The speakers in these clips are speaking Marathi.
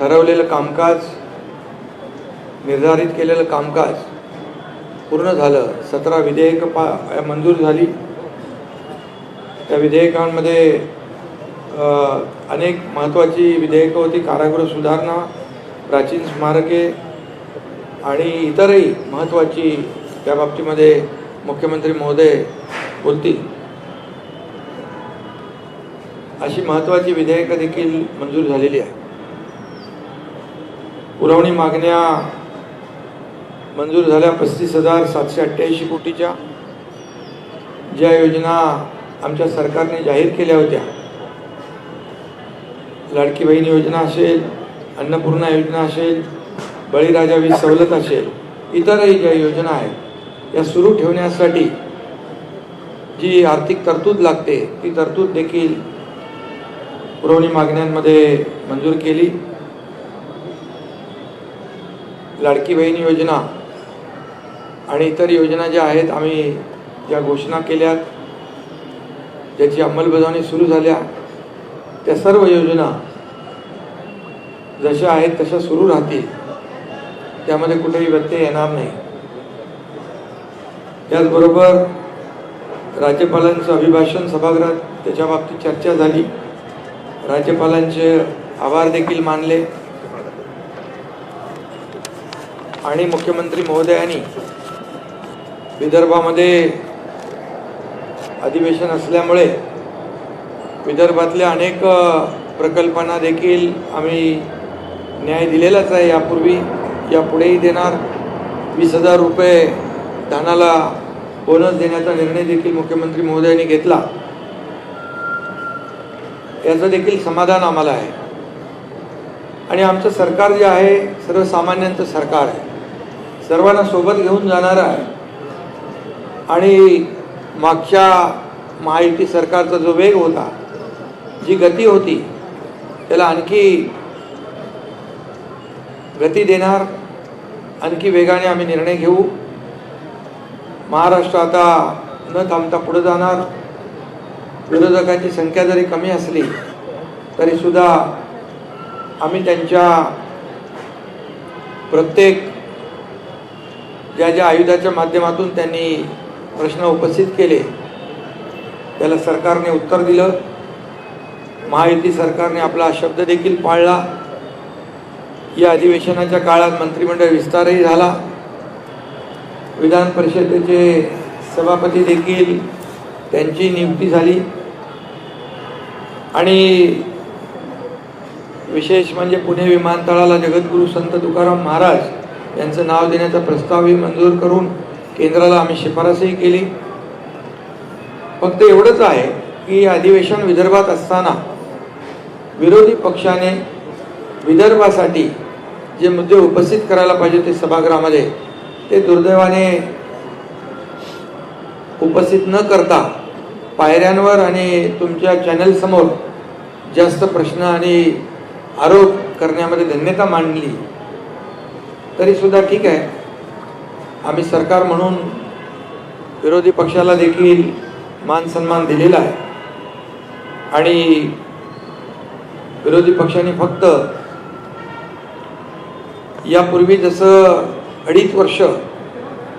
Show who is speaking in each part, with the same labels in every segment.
Speaker 1: ठरवलेलं कामकाज निर्धारित केलेलं कामकाज पूर्ण झालं. सतरा विधेयक पा मंजूर झाली. त्या विधेयकांमध्ये अनेक महत्त्वाची विधेयकं होती. कारागृह सुधारणा प्राचीन स्मारके आणि इतरही महत्त्वाची त्या बाबतीमध्ये मुख्यमंत्री महोदय बोलतील. अशी महत्त्वाची विधेयकं देखील मंजूर झालेली आहे पुरवणी मागण्या मंजूर झाल्या पस्तीस हजार सातशे अठ्ठ्याऐंशी कोटीच्या. ज्या योजना आमच्या सरकारने जाहीर केल्या होत्या. लाडकी बहीण योजना असेल अन्नपूर्णा योजना असेल बळीराजा वीज सवलत असेल इतरही ज्या योजना आहेत या सुरू ठेवण्यासाठी जी आर्थिक तरतूद लागते ती तरतूद देखील पुरवणी मागण्यांमध्ये मंजूर केली. लाडकी बहीण योजना आणि इतर योजना ज्या आहेत आम्ही ज्या घोषणा केल्यात ज्याची अंमलबजावणी सुरू झाल्या त्या सर्व योजना जशा आहेत तशा सुरू राहतील. त्यामध्ये कुठेही व्यत्यय येणार नाही. त्याचबरोबर राज्यपालांचं अभिभाषण सभागृहात त्याच्या बाबतीत चर्चा झाली. राज्यपालांचे आभार देखील मानले. आणि मुख्यमंत्री महोदयांनी विदर्भामध्ये अधिवेशन असल्यामुळे विदर्भातल्या अनेक प्रकल्पांना देखील आम्ही न्याय दिलेलाच आहे. यापूर्वी यापुढेही देणार. वीस हजार रुपये धानाला बोनस देण्याचा निर्णय देखील मुख्यमंत्री महोदयांनी घेतला. याचं देखील समाधान आम्हाला आहे. आणि आमचं सरकार जे आहे सर्वसामान्यांचं सरकार आहे. सर्वांना सोबत घेऊन जाणार आहे. आणि मागच्या महायुती सरकारचा जो वेग होता जी गती होती त्याला आणखी गती देणार आणखी वेगाने आम्ही निर्णय घेऊ. महाराष्ट्र आता न थांबता पुढे जाणार. विरोधकांची संख्या जरी कमी असली तरीसुद्धा आम्ही त्यांच्या प्रत्येक ज्या ज्या आयुधाच्या माध्यमातून त्यांनी प्रश्न उपस्थित केले त्याला सरकारने उत्तर दिलं. महायुती सरकारने आपला शब्द देखील पाळला. या अधिवेशनाच्या काळात मंत्रिमंडळ विस्तारही झाला. विधान परिषदेचे सभापती देखील त्यांची नियुक्ती झाली. आणि विशेष म्हणजे पुणे विमानतळाला जगद्गुरू संत तुकाराम महाराज यांचं नाव देण्याचा प्रस्तावही मंजूर करून केंद्राला आम्ही शिफारसही केली. फक्त एवढंच आहे की अधिवेशन विदर्भात असताना विरोधी पक्षाने विदर्भासाठी जे मुद्दे उपस्थित करायला पाहिजे ते सभागृहामध्ये ते दुर्दैवाने उपस्थित न करता पायऱ्यांवर आणि तुमच्या चॅनलसमोर जास्त प्रश्न आणि आरोप करण्यामध्ये धन्यता मांडली. तरी सुद्धा ठीक आहे. आम्ही सरकार म्हणून विरोधी पक्षाला देखील मान सन्मान दिलेला आहे. आणि विरोधी पक्षाने फक्त यापूर्वी जसं अडीच वर्ष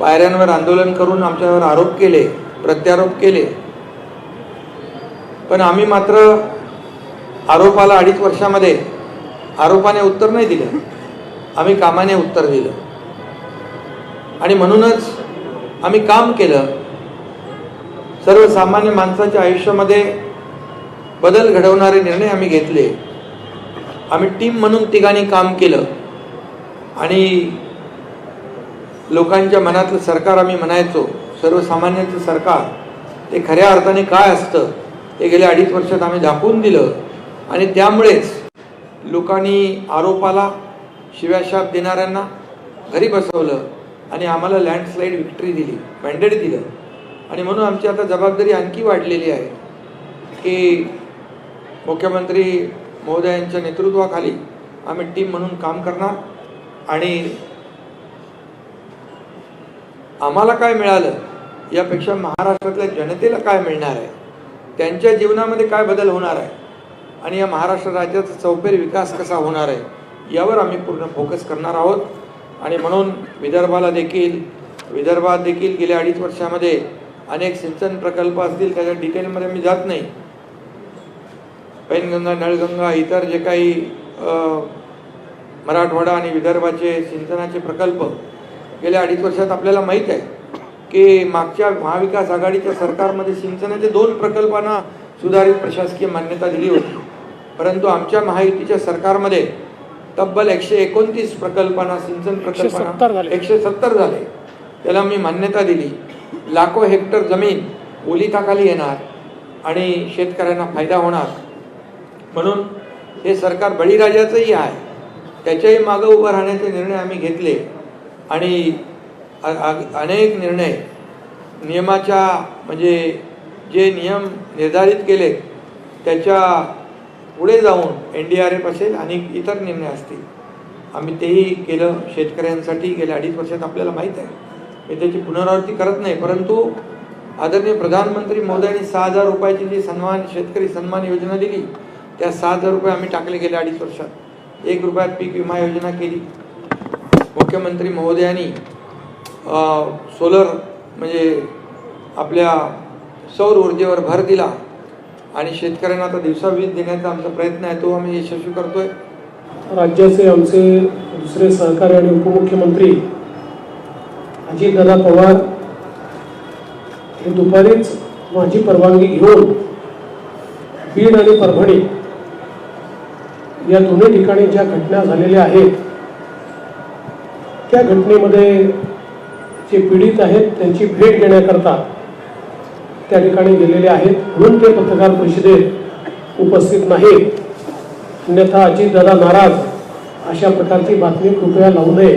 Speaker 1: पायऱ्यांवर आंदोलन करून आमच्यावर आरोप केले प्रत्यारोप केले पण आम्ही मात्र आरोपाला अडीच वर्षामध्ये आरोपाने उत्तर नाही दिलं. आम्ही कामाने उत्तर दिलं. आणि म्हणूनच आम्ही काम केलं. सर्वसामान्य माणसाच्या आयुष्यामध्ये बदल घडवणारे निर्णय आम्ही घेतले. आम्ही टीम म्हणून तिघांनी काम केलं. आणि लोकांच्या मनातलं सरकार आम्ही म्हणायचो सर्वसामान्यांचं सरकार ते खऱ्या अर्थाने काय असतं हे गेल्या अडीच वर्षात आम्ही दाखवून दिलं. आणि त्यामुळेच लोकांनी आरोपाला शिव्याशाप देणाऱ्यांना घरी बसवलं आणि आम्हाला लँडस्लाईड विक्ट्री दिली मॅन्डेट दिलं. आणि म्हणून आमची आता जबाबदारी आणखी वाढलेली आहे की मुख्यमंत्री महोदयांच्या नेतृत्वाखाली आम्ही टीम म्हणून काम करणार आणि आम्हाला काय मिळालं यापेक्षा महाराष्ट्रातल्या जनतेला काय मिळणार आहे? त्यांच्या जीवनामध्ये काय बदल होणार आहे? आणि या महाराष्ट्र राज्याचा चौफेर विकास कसा होणार आहे? यावर आम्ही पूर्ण फोकस करणार आहोत. आणि म्हणून विदर्भाला देखील विदर्भात देखील गेल्या अडीच वर्षामध्ये अनेक सिंचन प्रकल्प असतील त्याच्या डिटेलमध्ये मी जात नाही. पैनगंगा नळगंगा इतर जे काही मराठवाडा आणि विदर्भाचे सिंचनाचे प्रकल्प गेल्या अडीच वर्षात आपल्याला माहीत आहे की मागच्या महाविकास आघाडीच्या सरकारमध्ये सिंचनाचे दोन प्रकल्पांना सुधारित प्रशासकीय मान्यता दिली होती. परंतु आमच्या महायुतीच्या सरकारमध्ये तब्बल एकशे एकोणतीस प्रकल्पांना सिंचन
Speaker 2: 170
Speaker 1: प्रकल्पांना
Speaker 2: झाले.
Speaker 1: एकशे सत्तर झाले. त्याला मी मान्यता दिली. लाखो हेक्टर जमीन ओलिताखाली येणार आणि शेतकऱ्यांना फायदा होणार. म्हणून हे सरकार बळीराजाचंही आहे. त्याच्याही मागं उभं राहण्याचे निर्णय आम्ही घेतले. आणि अनेक निर्णय नियमाच्या म्हणजे जे नियम निर्धारित केले त्याच्या पुढे जाऊन एन डी आर एफ असेल आणि इतर निर्णय असतील. आम्ही तेही केलं. शेतकऱ्यांसाठी गेल्या अडीच वर्षात आपल्याला माहीत आहे. मी त्याची पुनरावृत्ती करत नाही. परंतु आदरणीय प्रधानमंत्री मोदयांनी सहा हजार रुपयाची जी सन्मान शेतकरी सन्मान योजना दिली त्या सहा हजार रुपये आम्ही टाकले गेले अडीच वर्षात. एक रुपयात पीक विमा योजना केली. मुख्यमंत्री महोदयांनी सोलर म्हणजे आपल्या सौर ऊर्जेवर भर दिला. आणि शेतकऱ्यांना आता दिवसा वीज देण्याचा आमचा प्रयत्न आहे तो आम्ही यशस्वी करतोय.
Speaker 2: राज्याचे आमचे दुसरे सहकारी आणि उपमुख्यमंत्री अजितदादा पवार हे दुपारीच माझी परवानगी घेऊन बीड आणि परभणी या दोन्ही ठिकाणी ज्या घटना झालेल्या आहेत त्या घटनेमध्ये जे पीडित आहेत त्यांची भेट घेण्याकरता त्या ठिकाणी गेलेले आहेत. म्हणून ते पत्रकार परिषदेत उपस्थित नाहीत. अन्यथा अजितदादा नाराज. अशा प्रकारची बातमी कृपया लावू नये.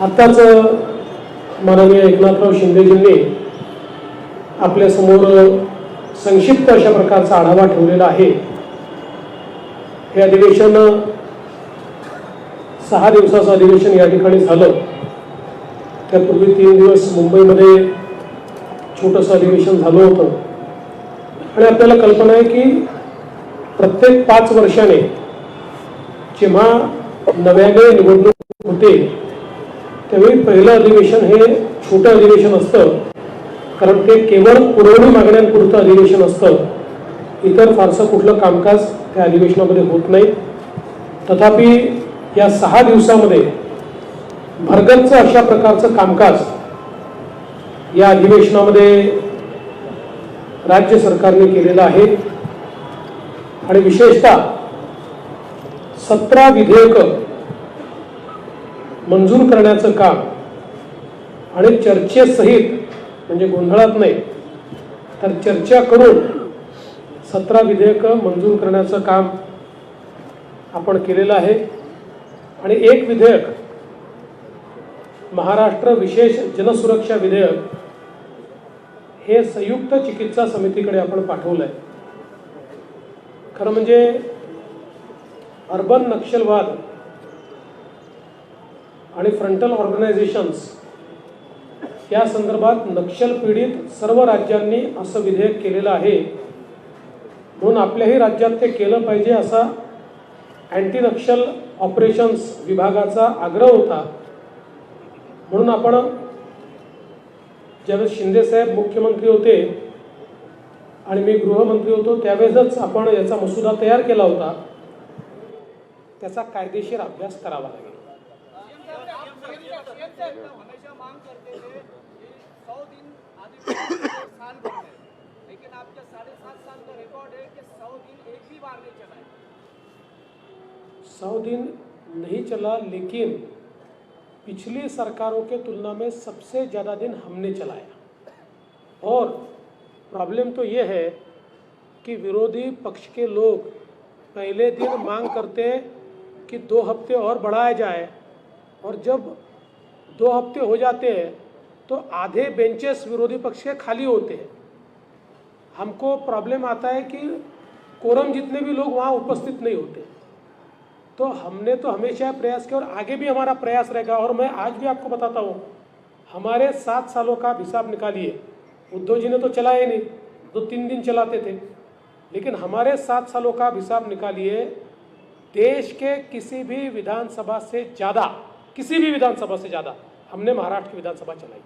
Speaker 2: आत्ताच माननीय एकनाथराव शिंदेजींनी आपल्यासमोर संक्षिप्त अशा प्रकारचा आढावा ठेवलेला आहे. हे अधिवेशन सहा दिवसाचं अधिवेशन या ठिकाणी झालं. त्यापूर्वी तीन दिवस मुंबईमध्ये छोटंसं अधिवेशन झालं होतं. आणि आपल्याला कल्पना आहे की प्रत्येक पाच वर्षाने जेव्हा नव्याने निवडणूक होते त्यावेळी पहिलं अधिवेशन हे छोटं अधिवेशन असतं. कारण ते केवळ पुरवणी मागण्यांपुरतं अधिवेशन असतं. इतर फारसं कुठलं कामकाज त्या अधिवेशनामध्ये होत नाही. तथापि या सहा दिवसामध्ये भरगतचं अशा प्रकारचं कामकाज या अधिवेशनामध्ये राज्य सरकारने केलेलं आहे. आणि विशेषतः सतरा विधेयक मंजूर करण्याचं काम आणि चर्चेसहित म्हणजे गोंधळात नाही तर चर्चा करून सतरा विधेयक मंजूर करण्याचं काम आपण केलेलं आहे. आणि एक विधेयक महाराष्ट्र विशेष जनसुरक्षा विधेयक हे संयुक्त चिकित्सा समितीकडे आपण पाठवलं आहे खरं म्हणजे अर्बन नक्षलवाद आणि फ्रंटल ऑर्गनायझेशन्स या संदर्भात नक्षल पीडित सर्व राज्यांनी असं विधेयक केलेलं आहे. म्हणून आपल्याही राज्यात ते केलं पाहिजे असा अँटी नक्षल ऑपरेशन्स विभागाचा आग्रह होता. म्हणून आपण ज्यावेळेस शिंदेसाहेब मुख्यमंत्री होते आणि मी गृहमंत्री होतो त्यावेळेसच आपण याचा मसुदा तयार केला होता. त्याचा कायदेशीर अभ्यास करावा लागेल.
Speaker 3: सौ दिन नहीं चला
Speaker 2: लेकिन पिछली सरकारों के तुलना में सबसे ज़्यादा दिन हमने चलाया। और प्रॉब्लम तो ये है कि विरोधी पक्ष के लोग पहले दिन मांग करते हैं कि दो हफ़्ते और बढ़ाया जाए, और जब दो हफ़्ते हो जाते हैं तो आधे बेंचेस विरोधी पक्ष के खाली होते हैं। हमको प्रॉब्लम आता है कि कोरम जितने भी लोग वहाँ उपस्थित नहीं होते। तो हमने तो हमेशा प्रयास किया और आगे भी हमारा प्रयास रहेगा। और मैं आज भी आपको बताता हूँ, हमारे सात सालों का हिसाब निकालिए। उद्धव जी ने तो चलाए नहीं, दो तीन दिन चलाते थे। लेकिन हमारे सात सालों का हिसाब निकालिए, देश के किसी भी विधानसभा से ज़्यादा, किसी भी विधानसभा से ज़्यादा हमने महाराष्ट्र की विधानसभा चलाई।